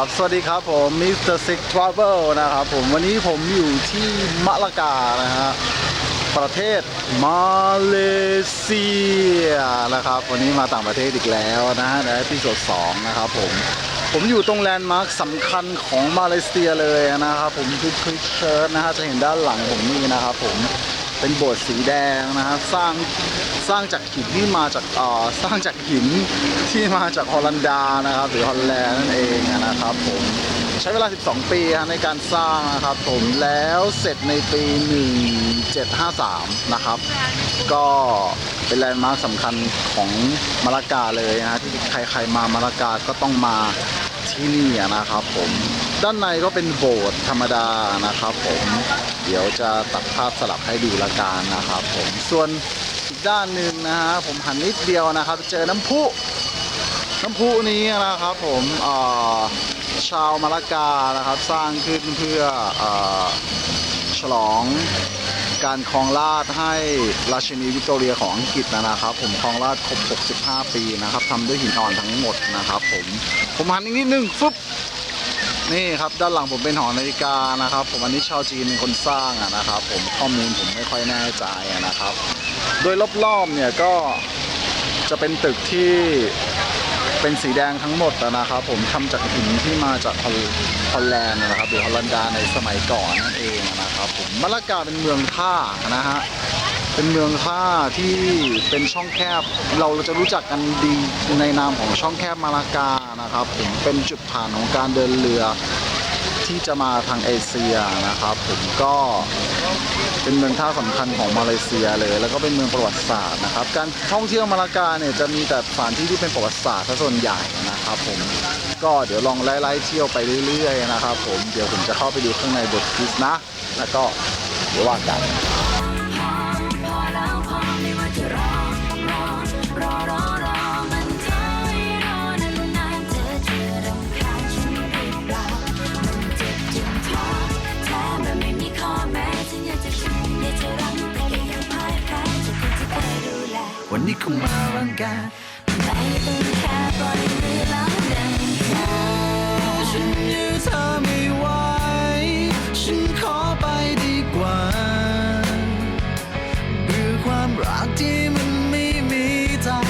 ครับ สวัสดีครับผมมิสเตอร์ซิกทราเวลนะครับผมวันนี้ผมอยู่ที่มะละกานะฮะประเทศมาเลเซียนะครับ วันนี้มาต่างประเทศอีกแล้วนะฮะในเอพิโซด2นะครับผมผมอยู่ตรงแลนด์มาร์คสำคัญของมาเลเซียเลยนะครับผมคือคริสเชิร์ตนะฮะจะเห็นด้านหลังผมนี่นะครับผม เป็นโบสถ์สีแดงนะฮะสร้างสร้างจากหินที่มาจากเอ่อสร้างจากหินที่มาจากฮอลันดานะครับหรือฮอลแลนด์นั่นเองนะครับผมใช้เวลา 12 ปีในการสร้างนะครับผมแล้วเสร็จในปี 1753 นะครับ ก็เป็นแลนด์มาร์คสำคัญของมาลากาเลยนะฮะที่ใครๆมามาลากาก็ต้องมา ที่นี่นะครับผมด้านในก็เป็นโบสถ์ธรรมดานะครับผมเดี๋ยวจะตัดภาพสลับให้ดูละกันนะครับผมส่วนอีกด้านหนึ่งนะฮะผมหันนิดเดียวนะครับ เจอน้ำพุน้ำพุนี้นะครับผมชาวมาลากานะครับสร้างขึ้นเพื่ออฉลอง การครองราชให้ราชินีวิกตอเรียของอังกฤษนะครับ ผมครองราชครบ 65 ปีนะครับทำด้วยหินอ่อนทั้งหมดนะครับ ผมผมหันอีกนิดนึงฟึบนี่ครับด้านหลังผมเป็นหอนาฬิกานะครับ ผมอันนี้ชาวจีนเป็นคนสร้างอะนะครับ ผมข้อมูลผมไม่ค่อยแน่ใจนะครับ โดยรอบๆเนี่ยก็จะเป็นตึกที่ เป็นสีแดงทั้งหมดนะครับ ผมทำจากหินที่มาจากฮอลฮอลแลนด์นะครับหรือฮอลันดาในสมัยก่อนนั่นเองนะครับผมมะละกาเป็นเมืองท่านะฮะเป็นเมืองท่าที่เป็นช่องแคบเราจะรู้จักกันดีในนามของช่องแคบมาลากานะครับผมเป็นจุดผ่านของการเดินเรือ ที่จะมาทางเอเชียนะครับผมก็เป็นเมืองท่าสำคัญของมาเลเซียเลย แล้วก็เป็นเมืองประวัติศาสตร์นะครับ การท่องเที่ยวมาลากาเนี่ยจะมีแต่สถานที่ที่เป็นประวัติศาสตร์ซะส่วนใหญ่นะครับผมก็เดี๋ยวลองไล่ๆเที่ยวไปเรื่อยๆนะครับผมเดี๋ยวผมจะเข้าไปดูข้างในบทคริสนะ แล้วก็เดี๋ยวว่ากัน การไม่ต้องแค่ปล่อยมือแล้วเดินข้ามฉันยื้อเธอไม่ไหวฉันขอไปดีกว่าเบื่อความรักที่มันไม่มีทาง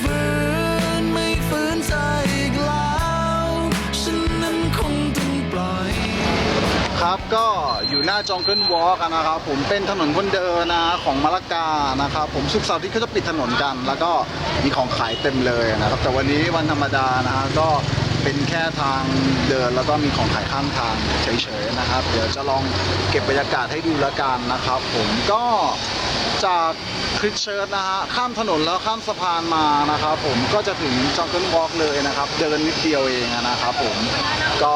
ฝืนไม่ฝืนใจอีกแล้ว ฉันนั้นคงต้องปล่อย ครับก็ อยู่หน้าจองเกิลวอล์กนะครับผมเป็นถนนคนเดินนะของมะละกานะครับผมสุกเสาร์ที่เขาจะปิดถนนกัน แล้วก็มีของขายเต็มเลยนะครับ แต่วันนี้วันธรรมดานะฮะก็เป็นแค่ทางเดินแล้วก็มีของขายข้างทางเฉยๆนะครับ เดี๋ยวจะลองเก็บบรรยากาศให้ดูแล้วกันนะครับ ผมก็จากคริสเชิร์ตนะฮะข้ามถนนแล้วข้ามสะพานมานะครับผมก็จะถึงจองเกิลวอล์กเลยนะครับ เดินนิดเดียวเองนะครับผมก็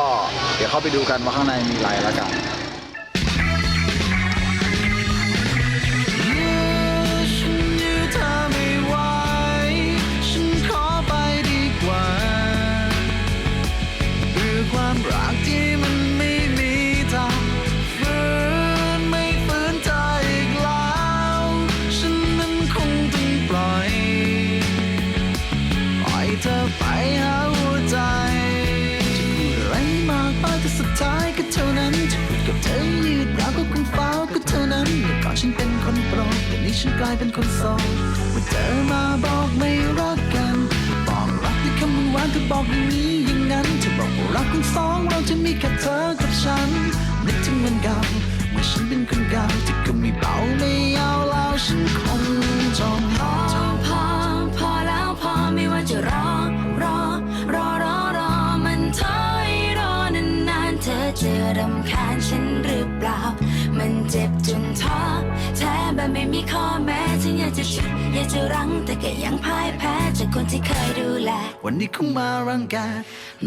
เดี๋ยวเข้าไปดูกันว่าข้างในมีอะไรแล้วกัน เป็นคนโสดเมื่อเธอมาบอกไม่รักกัน บอกรักด้วยคำหวานเธอบอกอย่างนี้อย่างนั้นเธอบอกว่ารักของสองเราจะมีแค่เธอกับฉันนึกถึงมันเก่าเมื่อฉันเป็นคนเก่าที่ก็ รำคาญฉันหรือเปล่า มันเจ็บจนท้อแท้แบบไม่มีข้อแม้ฉันอยากจะชุดอยากจะรั้งแต่ก็ยังพ่ายแพ้จากคนที่เคยดูแล วันนี้เขามารังกา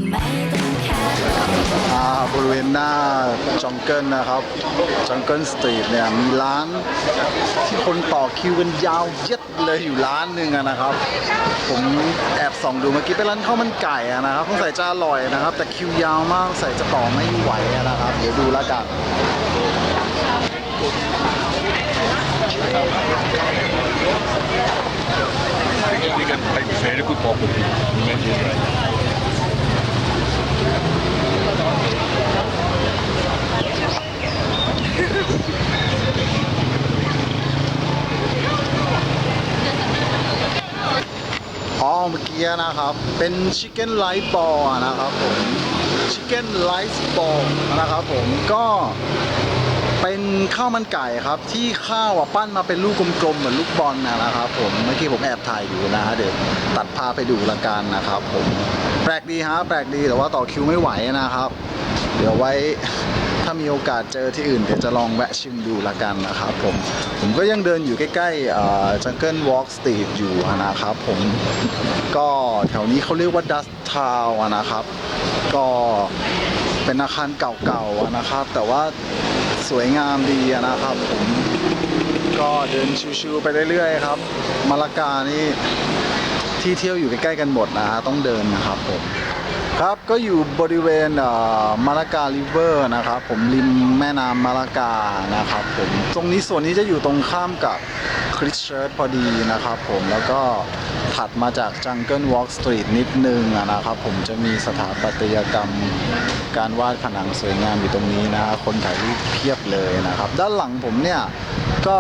ไม่ต้องแค่อ่าบริเวณหน้าจองเกิลนะครับจองเกิลสตรีทเนี่ยมีร้านที่คนต่อคิวกันยาวเย็ดเลยอยู่ร้านหนึ่งอะนะครับ ผมแอบส่องดูเมื่อกี้เป็นร้านข้าวมันไก่อะนะครับสงใสัยจะอร่อยนะครับ แต่คิวยาวมากใส่จะต่อไม่ไหวอะนะครับครับ เดี๋ยวดูแล้วกันเก็น very good property อ๋อเมื่อกี้นะครับ เป็นชิคเก้นไลท์บอลนะครับผม ชิคเก้นไลท์บอลนะครับผมก็เป็นข้าวมันไก่ครับ ที่ข้าวอะปั้นมาเป็นลูกกลมๆ เหมือนลูกบอลนะนะครับผมเมื่อกี้ผมแอบถ่ายอยู่นะเดี๋ยวตัดภาไปดูละกันนะครับผมแปลกดีฮะแปลกดีแต่ว่าต่อคิวไม่ไหวนะครับ เดี๋ยวไว้ถ้ามีโอกาสเจอที่อื่นเดี๋ยวจะลองแวะชิมดูละกันนะครับผม ผมก็ยังเดินอยู่ใกล้ๆจังเกิลวอล์กสตรีทอยู่นะครับผม ก็แถวนี้เขาเรียกว่าดัสทาวนะครับ ก็เป็นอาคารเก่าๆนะครับ แต่ว่าสวยงามดีนะครับผมก็เดินชิวๆไปเรื่อยๆครับมาลากานี่ที่เที่ยวอยู่ใกล้ๆกันหมดนะฮะต้องเดินนะครับผมครับก็อยู่บริเวณมาลาการิเวอร์นะครับผมริมแม่น้ำมาลากานะครับผมตรงนี้ส่วนนี้จะอยู่ตรงข้ามกับคริสเชิร์ตพอดีนะครับผมแล้วก็ ถัดมาจากจังเกิลวอล์กสตรีทนิดนึงนะครับ ผมจะมีสถาปัตยกรรมการวาดผนังสวยงามอยู่ตรงนี้นะคนถ่ายรูปเพียบเลยนะครับ ด้านหลังผมเนี่ยก็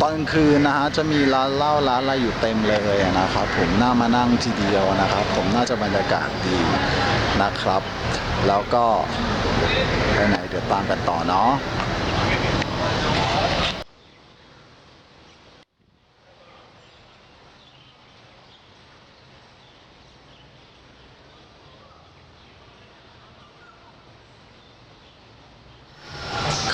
ตอนคืนนะฮะจะมีร้านเหล้าร้านอะไรอยู่เต็มเลยนะครับ ผมน่ามานั่งทีเดียวนะครับ ผมน่าจะบรรยากาศดีนะครับ แล้วก็ไปไหนเดี๋ยวตามกันต่อเนาะ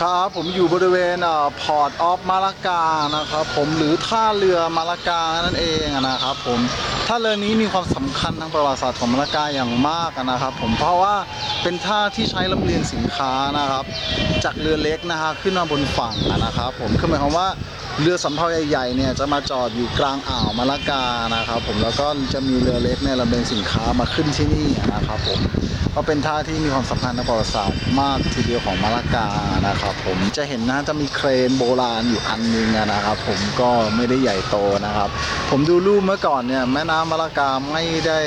ครับผมอยู่บริเวณพอร์ตออฟมาลากานะครับผมหรือท่าเรือมาลากานั่นเองนะครับผมท่าเรือนี้มีความสำคัญทางประวัติศาสตร์ของมาลากาอย่างมากนะครับ ผมเพราะว่าเป็นท่าที่ใช้ลำเลียงสินค้านะครับ จากเรือเล็กนะฮะขึ้นมาบนฝั่งนะครับ ผมคือหมายความว่า เรือสำเภาใหญ่ๆเนี่ยจะมาจอดอยู่กลางอ่าวมาลากานะครับผมแล้วก็จะมีเรือเล็กเนี่ยลำเลียงสินค้ามาขึ้นที่นี่นะครับผมก็เป็นท่าที่มีความสำคัญในประวัติศาสตร์มากทีเดียวของมาลากานะครับผมจะเห็นนะจะมีเครนโบราณอยู่อันนึงนะครับ ผมก็ไม่ได้ใหญ่โตนะครับ ผมดูรูปเมื่อก่อนเนี่ยแม่น้ำมาลากาไม่ได้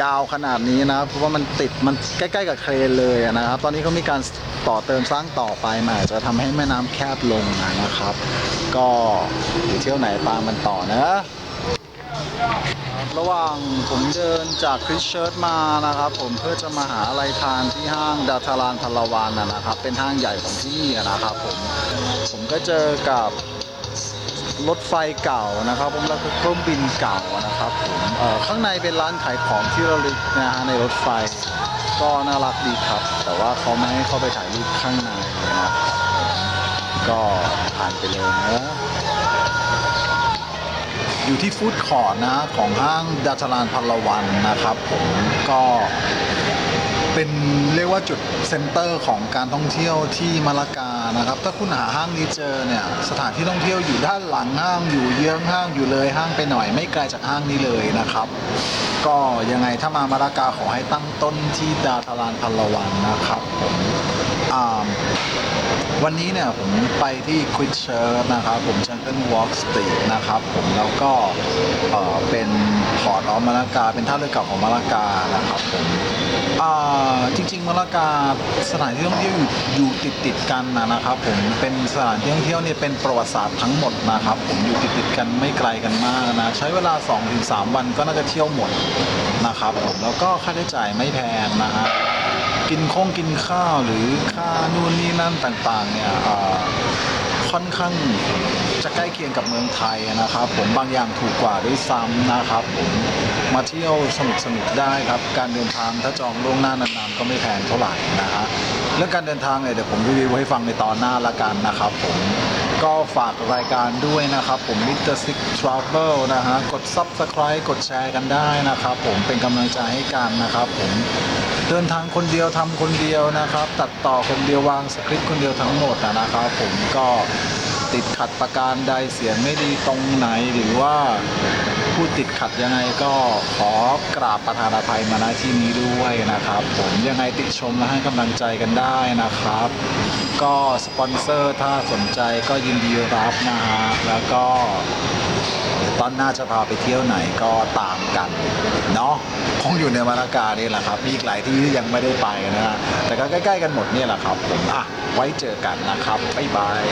ยาวขนาดนี้นะเพราะว่ามันติดมันใกล้ ๆ กับเครนเลยนะครับ ตอนนี้เขามีการ ต่อเติมสร้างต่อไปมาอาจจะทำให้แม่น้ำแคบลงนะครับ ก็อยู่เที่ยวไหนตามมันต่อนะระหว่างผมเดินจากคริสเชิร์ตมานะครับ ผมเพื่อจะมาหาอะไรทานที่ห้างดาทารานพลวานนะครับ เป็นห้างใหญ่ของที่นี่นะครับผมผมก็เจอกับรถไฟเก่านะครับผมแล้วก็เครื่องบินเก่านะครับผมข้างในเป็นร้านขายของที่ระลึกนะฮะในรถไฟ ก็น่ารักดีครับ แต่ว่าเขาไม่ให้เข้าไปถ่ายรูปข้างในนะครับ ก็ผ่านไปเลยนะอยู่ที่ฟู้ดคอร์ทนะ ของห้างดัชลานพัลวันนะครับ ผมก็เป็นเรียกว่าจุดเซ็นเตอร์ของการท่องเที่ยวที่มาลากา นะครับ ถ้าคุณหาห้างนี้เจอเนี่ยสถานที่ท่องเที่ยวอยู่ด้านหลังห้างอยู่เยื้องห้างอยู่เลยห้างไปหน่อยไม่ไกลจากห้างนี้เลยนะครับ ก็ยังไงถ้ามามาลากาขอให้ตั้งต้นที่ดาทารานพันละวันนะครับผมอ่า วันนี้เนี่ยผมไปที่ควิ c เช r ร์นะครับ ผมจังเกิลวอล์กสตรีทนะครับ ผมแล้วก็เอ่อเป็นพอร์ตออฟมาลากา เป็นท่าเรือเก่าของมาลากานะครับผมอ่าจริง ๆมาลากาสถานที่ท่องเที่ยวอยู่อยู่ติดติดๆกันนะนะครับ ผมเป็นสถานที่ท่องเที่ยวเนี่ยเป็นประวัติศาสตร์ทั้งหมดนะครับ ผมอยู่ติดติดๆกันไม่ไกลกันมากนะ ใช้เวลา 2-3 วันก็น่าจะเที่ยวหมดนะครับผมแล้วก็ค่าใช้จ่ายไม่แพงนะฮะ กินคงกินข้าวหรือค่านู่นนี่นั่นต่างๆเนี่ยค่อนข้างจะใกล้เคียงกับเมืองไทยนะครับ ผมบางอย่างถูกกว่าด้วยซ้ำนะครับผมมาเที่ยวสนุกสนุกๆได้ครับ การเดินทางถ้าจองล่วงหน้านานๆก็ไม่แพงเท่าไหร่นะฮะเรื่องการเดินทางเนี่ยเดี๋ยวผมรีวิวให้ฟังในตอนหน้าละกันนะครับผมก็ฝากรายการด้วยนะครับผม Mr. Six Travel นะฮะ กด Subscribe กดแชร์กันได้นะครับผมเป็นกำลังใจให้กันนะครับผม เดินทางคนเดียวทำคนเดียวนะครับ ตัดต่อคนเดียววางสคริปต์คนเดียวทั้งหมดนะครับ ผมก็ติดขัดประการใดเสียงไม่ดีตรงไหนหรือว่า พูดติดขัดยังไงก็ขอกราบประธานอภัยมาณที่นี้ด้วยนะครับ ผมยังไงติชมและให้กำลังใจกันได้นะครับ ก็สปอนเซอร์ถ้าสนใจก็ยินดีรับนะฮะแล้วก็ตอนหน้าจะพาไปเที่ยวไหนก็ตามกันเนาะคงอยู่ในมาลากานี่แหละครับ มีอีกหลายที่ที่ยังไม่ได้ไปนะฮะแต่ก็ใกล้ ๆ กันหมดเนี่ยแหละครับ ผมอะไว้เจอกันนะครับบ๊ายบาย